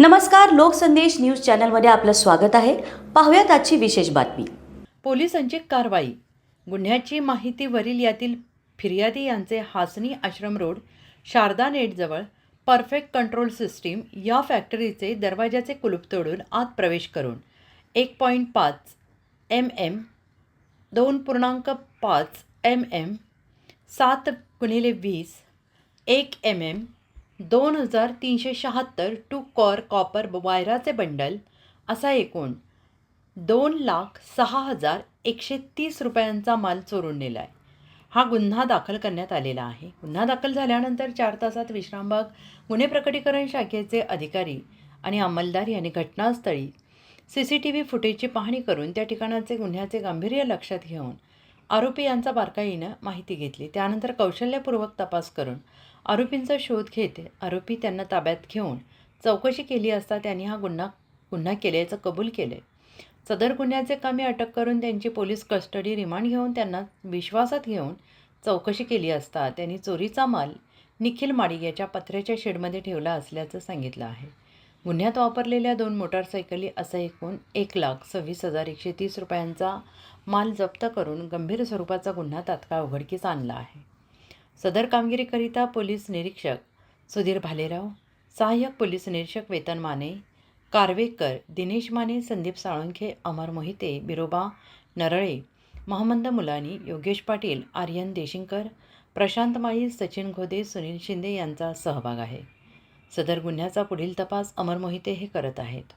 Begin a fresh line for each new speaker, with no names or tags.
नमस्कार लोकसंदेश न्यूज चॅनलमध्ये आपलं स्वागत आहे. पाहूयात आजची विशेष बातमी.
पोलिसांची कारवाई. गुन्ह्याची माहिती वरील यातील फिर्यादी यांचे हासनी आश्रम रोड शारदा नेटजवळ परफेक्ट कंट्रोल सिस्टीम या फॅक्टरीचे दरवाजाचे कुलूप तोडून आत प्रवेश करून एक पॉईंट पाच एम एम दोन पूर्णांक पाच एम एम सात गुणिले वीस एक एम एम दोन हजार तीनशे शहात्तर टू कॉर कॉपर वायराचे बंडल असा एकूण दोन लाख सहा हजार एकशे तीस रुपयांचा माल चोरून नेला आहे हा गुन्हा दाखल करण्यात आलेला आहे. गुन्हा दाखल झाल्यानंतर चार तासात विश्रामबाग गुन्हे प्रकटीकरण शाखेचे अधिकारी आणि अंमलदार यांनी घटनास्थळी सी सी टी व्ही फुटेजची पाहणी करून त्या ठिकाणाचे गुन्ह्याचे गांभीर्य लक्षात घेऊन आरोपी यांचा बारकाईनं माहिती घेतली. त्यानंतर कौशल्यपूर्वक तपास करून आरोपींचा शोध घेत. आरोपी त्यांना ताब्यात घेऊन चौकशी केली असता त्यांनी हा गुन्हा गुन्हा केल्याचं कबूल केले सदर गुन्ह्याचे कामे अटक करून त्यांची पोलीस कस्टडी रिमांड घेऊन त्यांना विश्वासात घेऊन चौकशी केली असता त्यांनी चोरीचा माल निखिल माडिक याच्या पत्र्याच्या शेडमध्ये ठेवला असल्याचं सांगितलं आहे. गुन्ह्यात वापरलेल्या दोन मोटारसायकली असा एकूण एक लाख सव्वीस हजार एकशे तीस रुपयांचा माल जप्त करून गंभीर स्वरूपाचा गुन्हा तात्काळ उघडकीस आणला आहे. सदर कामगिरीकरिता पोलीस निरीक्षक सुधीर भालेराव सहाय्यक पोलीस निरीक्षक वेतन माने कारवेकर दिनेश माने संदीप साळुंखे अमर मोहिते बिरोबा नरळे महमंद मुलानी योगेश पाटील आर्यन देशिंकर प्रशांत माळी सचिन घोदे सुनील शिंदे यांचा सहभाग आहे. सदर गुन्ह्याचा पुढील तपास अमर मोहिते हे करत आहेत.